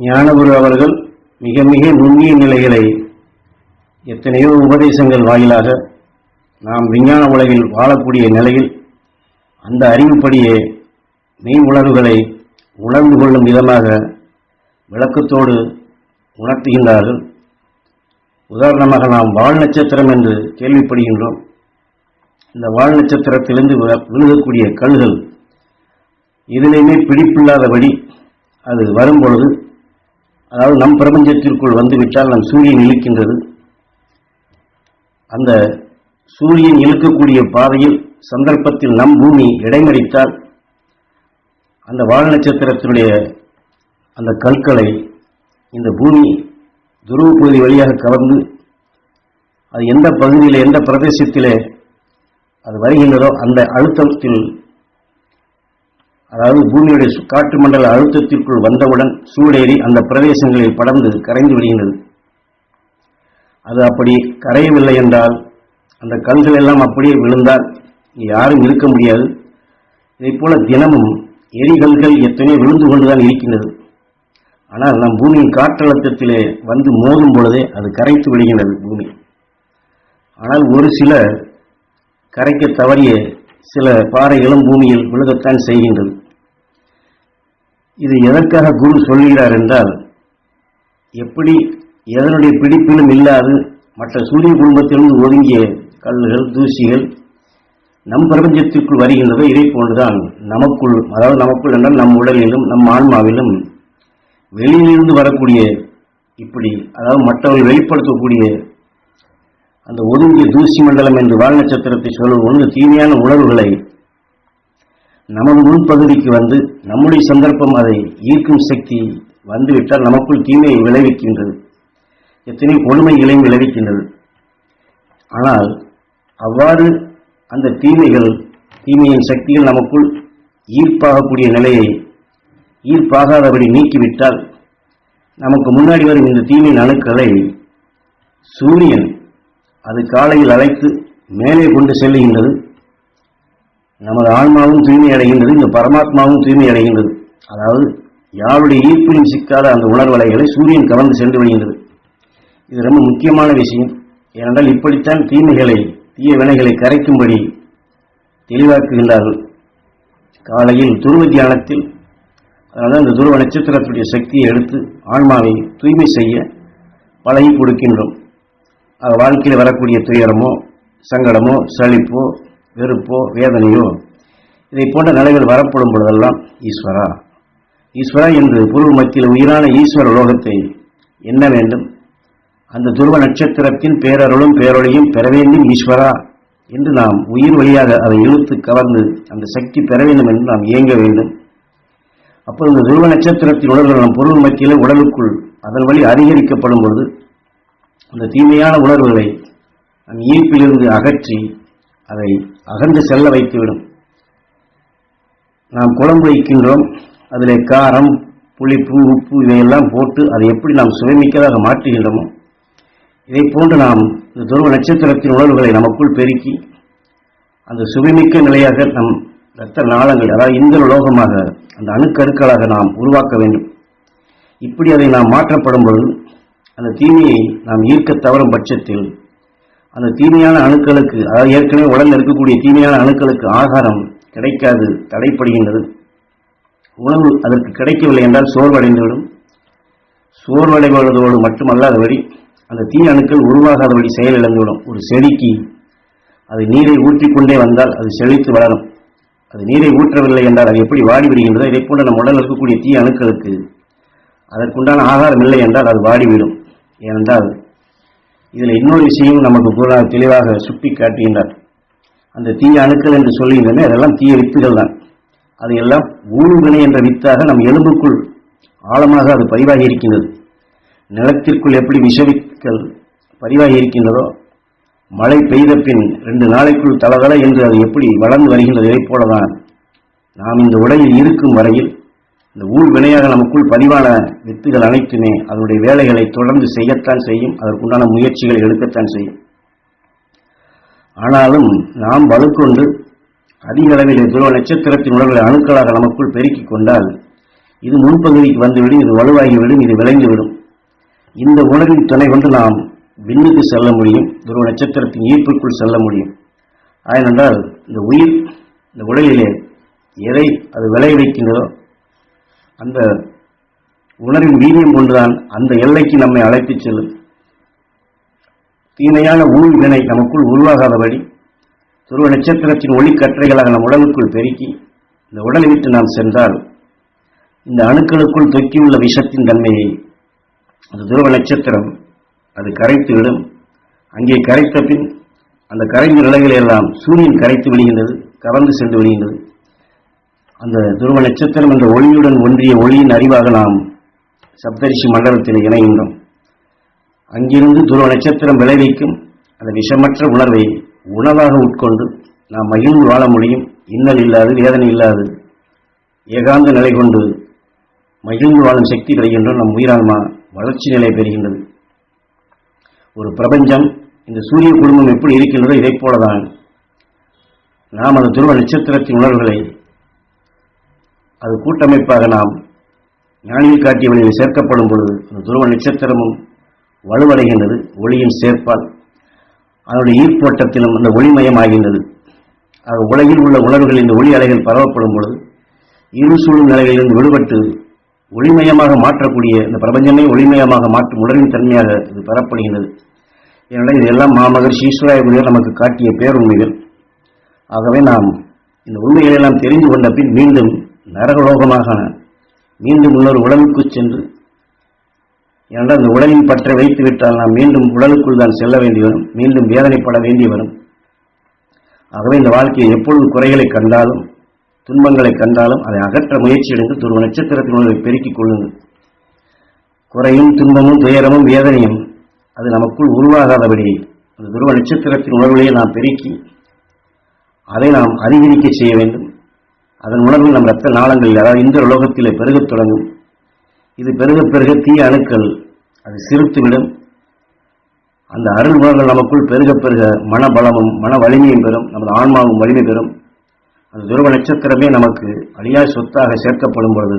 ஞானகுரு அவர்கள் மிக மிக நுண்ணிய நிலைகளை எத்தனையோ உபதேசங்கள் வாயிலாக நாம் விஞ்ஞான உலகில் வாழக்கூடிய நிலையில் அந்த அறிவுப்படியே மெய் உணர்வுகளை உணர்ந்து கொள்ளும் விதமாக விளக்கத்தோடு உணர்த்துகின்றார்கள். உதாரணமாக நாம் வால் நட்சத்திரம் என்று கேள்விப்படுகின்றோம். இந்த வால் நட்சத்திரத்திலிருந்து விழுகக்கூடிய கல்கள் எதிலையுமே பிடிப்பில்லாதபடி அது வரும்பொழுது அதாவது நம் பிரபஞ்சத்திற்குள் வந்துவிட்டால் நம் சூரியன் இழுக்கின்றது. அந்த சூரியன் இழுக்கக்கூடிய பாதையில் சந்தர்ப்பத்தில் நம் பூமி இடைமறித்தால் அந்த வால் நட்சத்திரத்தினுடைய அந்த கற்களை இந்த பூமி துருவ பகுதி வழியாக கவர்ந்து அது எந்த பகுதியில் எந்த பிரதேசத்தில் அது வருகின்றதோ அந்த அழுத்தத்தில் அதாவது பூமியுடைய காற்று மண்டல அழுத்தத்திற்குள் வந்தவுடன் சூடேறி அந்த பிரதேசங்களில் படர்ந்து கரைந்து விடுகின்றது. அது அப்படி கரையவில்லை என்றால் அந்த கல்கள் எல்லாம் அப்படியே விழுந்தால் யாரும் இருக்க முடியாது. இதை போல தினமும் எரிகல்கள் எத்தனையோ விழுந்து கொண்டுதான் இருக்கின்றது. ஆனால் நம் பூமியின் காற்றழுத்தத்திலே வந்து மோதும் பொழுதே அது கரைத்து விடுகின்றது பூமி. ஆனால் ஒரு சில கரைக்க தவறிய சில பாறைகளும் பூமியில் விழுகத்தான் செய்கின்றது. இது எதற்காக குரு சொல்கிறார் என்றால் எப்படி எதனுடைய பிடிப்பிலும் இல்லாது மற்ற சூரிய குடும்பத்திலிருந்து ஒதுங்கிய கல்லுகள் தூசிகள் நம் பிரபஞ்சத்திற்குள் வருகின்றதோ இதை போன்றுதான் நமக்குள் அதாவது நமக்குள் என்றால் நம் உடலிலும் நம் ஆன்மாவிலும் வெளியிலிருந்து வரக்கூடிய இப்படி அதாவது மற்றவர்கள் வெளிப்படுத்தக்கூடிய அந்த ஒதுங்கிய தூசி மண்டலம் என்று வால் நட்சத்திரத்தை சொல்லும் ஒன்று தீமையான உணர்வுகளை நமது உள்பகுதிக்கு வந்து நம்முடைய சந்தர்ப்பம் அதை ஈர்க்கும் சக்தி வந்துவிட்டால் நமக்குள் தீமையை விளைவிக்கின்றது. எத்தனை கொடுமைகளையும் விளைவிக்கின்றது. ஆனால் அவ்வாறு அந்த தீமைகள் தீமையின் சக்திகள் நமக்குள் ஈர்ப்பாகக்கூடிய நிலையை ஈர்ப்பாகாதபடி நீக்கிவிட்டால் நமக்கு முன்னாடி வரும் இந்த தீமையின் அணுக்களை சூரியன் அது காலையில் அழைத்து மேலே கொண்டு செல்லுகின்றது. நமது ஆன்மாவும் தூய்மை அடைகின்றது இந்த பரமாத்மாவும் தூய்மை அடைகின்றது. அதாவது யாருடைய ஈர்ப்பிலும் சிக்காத அந்த உணர்வலைகளை சூரியன் கவர்ந்து சென்று விடுகின்றது. இது ரொம்ப முக்கியமான விஷயம். ஏனென்றால் இப்படித்தான் தீமைகளை தீய வினைகளை கரைக்கும்படி தெளிவாக்குகின்றார்கள். காலையில் துருவ தியானத்தில் அதனால் இந்த துருவ நட்சத்திரத்துடைய சக்தியை எடுத்து ஆன்மாவை தூய்மை செய்ய பழகி கொடுக்கின்றோம். அது வாழ்க்கையில் வரக்கூடிய துயரமோ சங்கடமோ சளிப்போ வெறுப்போ வேதனையோ இதை போன்ற நிலைகள் வரப்படும் பொழுதெல்லாம் ஈஸ்வரா. ஈஸ்வரா என்று பொருள் மத்தியில் உயிரான ஈஸ்வர லோகத்தை எண்ண வேண்டும்? அந்த துருவ நட்சத்திரத்தின் பேரருளும் பேரொழியும் பெற வேண்டும் ஈஸ்வரா என்று நாம் உயிர் வழியாக அதை இழுத்து கவர்ந்து அந்த சக்தி பெற வேண்டும் என்று நாம் இயங்க வேண்டும். அப்போது இந்த துருவ நட்சத்திரத்தின் உணர்வுகள் நம் பொருள் மத்தியில் உடலுக்குள் அதன் வழி அதிகரிக்கப்படும் பொழுது அந்த தீமையான உணர்வுகளை நம் ஈர்ப்பிலிருந்து அகற்றி அதை அகன்று செல்ல வைத்துவிடும். நாம் குழம்பு வைக்கின்றோம் அதில் காரம் புளிப்பு உப்பு இதையெல்லாம் போட்டு அதை எப்படி நாம் சுவைமிக்கதாக மாற்றுகின்றோமோ இதை போன்று நாம் இந்த துருவ நட்சத்திரத்தின் உணர்வுகளை நமக்குள் பெருக்கி அந்த சுவைமிக்க நிலையாக நம் இரத்த நாளங்கள் அதாவது இந்திர லோகமாக அந்த அணுக்கருக்களாக நாம் உருவாக்க வேண்டும். இப்படி அதை நாம் மாற்றப்படும் பொழுது அந்த தீமையை நாம் ஈர்க்க தவறும் பட்சத்தில் அந்த தீமையான அணுக்களுக்கு அதாவது ஏற்கனவே உடலில் இருக்கக்கூடிய தீமையான அணுக்களுக்கு ஆகாரம் கிடைக்காது தடைப்படுகின்றது. உணவு அதற்கு கிடைக்கவில்லை என்றால் சோர்வடைந்துவிடும். சோர்வடைவதோடு மட்டுமல்லாதபடி அந்த தீ அணுக்கள் உருவாகாதபடி செயலிழந்துவிடும் ஒரு செடிக்கு அது நீரை ஊற்றிக்கொண்டே வந்தால் அது செழித்து வளரும். அது நீரை ஊற்றவில்லை என்றால் அது எப்படி வாடி விடுகின்றதோ இதை போன்ற நம் உடலில் இருக்கக்கூடிய தீ அணுக்களுக்கு அதற்குண்டான ஆகாரம் இல்லை என்றால் அது வாடிவிடும். ஏனென்றால் இதில் இன்னொரு விஷயம் நமக்கு கூட தெளிவாக சுட்டி காட்டுகின்றார். அந்த தீய அணுக்கள் என்று சொல்லுகின்றன அதெல்லாம் தீய வித்துகள் தான். அது எல்லாம் ஊழ்வினை என்ற வித்தாக நம் எலும்புக்குள் ஆழமாக அது பதிவாகி இருக்கின்றது. நிலத்திற்குள் எப்படி விஷவித்துக்கள் பதிவாகி இருக்கின்றதோ மழை பெய்த பின் ரெண்டு நாளைக்குள் தளதள என்று அது எப்படி வளர்ந்து வருகின்றது போலதான். நாம் இந்த உலகில் இருக்கும் வரையில் இந்த ஊழ் வினையாக நமக்குள் பதிவான வித்துகள் அனைத்துமே அதனுடைய வேலைகளை தொடர்ந்து செய்யத்தான் செய்யும். அதற்குண்டான முயற்சிகளை எடுக்கத்தான் செய்யும். ஆனாலும் நாம் வலுக்கொண்டு அதிக அளவில் துருவ நட்சத்திரத்தின் உணர்வுகளை அணுக்களாக நமக்குள் பெருக்கிக் கொண்டால் இது முன்பகுதிக்கு வந்துவிடும் இது வலுவாகிவிடும் இது விளைந்துவிடும். இந்த உணர்வின் துணை கொண்டு நாம் விண்ணுக்கு செல்ல முடியும் துருவ நட்சத்திரத்தின் ஈர்ப்புக்குள் செல்ல முடியும். ஏனென்றால் இந்த உயிர் இந்த உடலிலே எதை அது விளைய வைக்கின்றதோ அந்த உணரின் வீரியம் கொண்டுதான் அந்த எல்லைக்கு நம்மை அழைத்துச் செல்லும். தீமையான ஊழ் வினை நமக்குள் உருவாகாதபடி துருவ நட்சத்திரத்தின் ஒளிக்கற்றைகளாக நம் உடலுக்குள் பெருக்கி இந்த உடலை விட்டு நாம் சென்றால் இந்த அணுக்களுக்குள் தொக்கியுள்ள விஷத்தின் தன்மையை அந்த துருவ நட்சத்திரம் அது கரைத்துவிடும். அங்கே கரைத்த பின் அந்த கரைந்த நிலைகளை எல்லாம் சூரியன் கரைத்து விடுகின்றது கவர்ந்து சென்று விடுகின்றது அந்த துருவ நட்சத்திரம் என்ற ஒளியுடன் ஒன்றிய ஒளியின் அறிவாக நாம் சப்தரிஷி மண்டலத்தில் இணைகின்றோம். அங்கிருந்து துருவ நட்சத்திரம் விளைவிக்கும் அந்த விஷமற்ற உணர்வை உணவாக உட்கொண்டு நாம் மகிழ்ந்து வாழ முடியும். இன்னல் இல்லாது வேதனை இல்லாது ஏகாந்த நிலை கொண்டு மகிழ்ந்து வாழும் சக்தி கிடைக்கின்றோம். நம் உயிரான்மா வளர்ச்சி நிலை பெறுகின்றது. ஒரு பிரபஞ்சம் இந்த சூரிய குடும்பம் எப்படி இருக்கின்றதோ இதைப் போலதான் நாம் அந்த துருவ நட்சத்திரத்தின் உணர்வுகளை அது கூட்டமைப்பாக நாம் ஞானியில் காட்டிய வழியில் சேர்க்கப்படும் பொழுது அந்த துருவ நட்சத்திரமும் வலுவடைகின்றது ஒளியின் சேர்ப்பால். அதனுடைய ஈர்ப்போட்டத்திலும் அந்த ஒளிமயமாகின்றது. அது உலகில் உள்ள உணர்வுகள் இந்த ஒளி அலைகள் பரவப்படும் பொழுது இரு சூழும் நிலைகளிலிருந்து விடுபட்டு ஒளிமயமாக மாற்றக்கூடிய இந்த பிரபஞ்சமே ஒளிமயமாக மாற்றும் உணர்வின் தன்மையாக இது பெறப்படுகின்றது. எனவே இதெல்லாம் மாமகர் ஈஸ்வராய நமக்கு காட்டிய பேருண்மைகள். ஆகவே நாம் இந்த உண்மைகளை எல்லாம் தெரிந்து கொண்ட பின் மீண்டும் நரகலோகமாக மீண்டும் இன்னொரு உடலுக்கு சென்று ஏனென்றால் அந்த உடலின் பற்றை வைத்து விட்டால் நாம் மீண்டும் உடலுக்குள் தான் செல்ல வேண்டி வரும் மீண்டும் வேதனைப்பட வேண்டி வரும். ஆகவே இந்த வாழ்க்கையை எப்பொழுது குறைகளை கண்டாலும் துன்பங்களை கண்டாலும் அதை அகற்ற முயற்சி எடுத்து துருவ நட்சத்திரத்தின் பெருக்கிக் கொள்ளுங்கள். குறையும் துன்பமும் துயரமும் வேதனையும் அது நமக்குள் உருவாகாதபடி அந்த துருவ நட்சத்திரத்தின் உணர்வுகளை நாம் பெருக்கி அதை நாம் அதிகரிக்க செய்ய வேண்டும். அதன் உணர்வு நம் ரத்த நாளங்களில் அதாவது இந்த உலோகத்திலே பெருகத் தொடங்கும். இது பெருக பெருக தீய அணுக்கள் அது சிரித்துவிடும் அந்த அருள் குணங்கள் நமக்குள் பெருக பெருக மனபலமும் மன வலிமையும் பெறும் நமது ஆன்மாவும் வலிமை பெறும். அந்த துருவ நட்சத்திரமே நமக்கு அழியா சொத்தாக சேர்க்கப்படும் பொழுது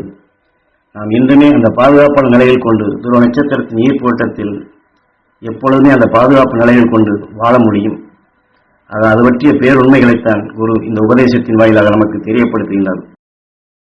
நாம் இன்றுமே அந்த பாதுகாப்பான நிலையில் கொண்டு துருவ நட்சத்திரத்தின் ஈர்ப்பு போட்டத்தில் எப்பொழுதுமே அந்த பாதுகாப்பு நிலையில் கொண்டு வாழ முடியும். அது அது பற்றிய பேருண்மைகளைத்தான் குரு இந்த உபதேசத்தின் வாயிலாக நமக்கு தெரியப்படுத்துகின்றார்.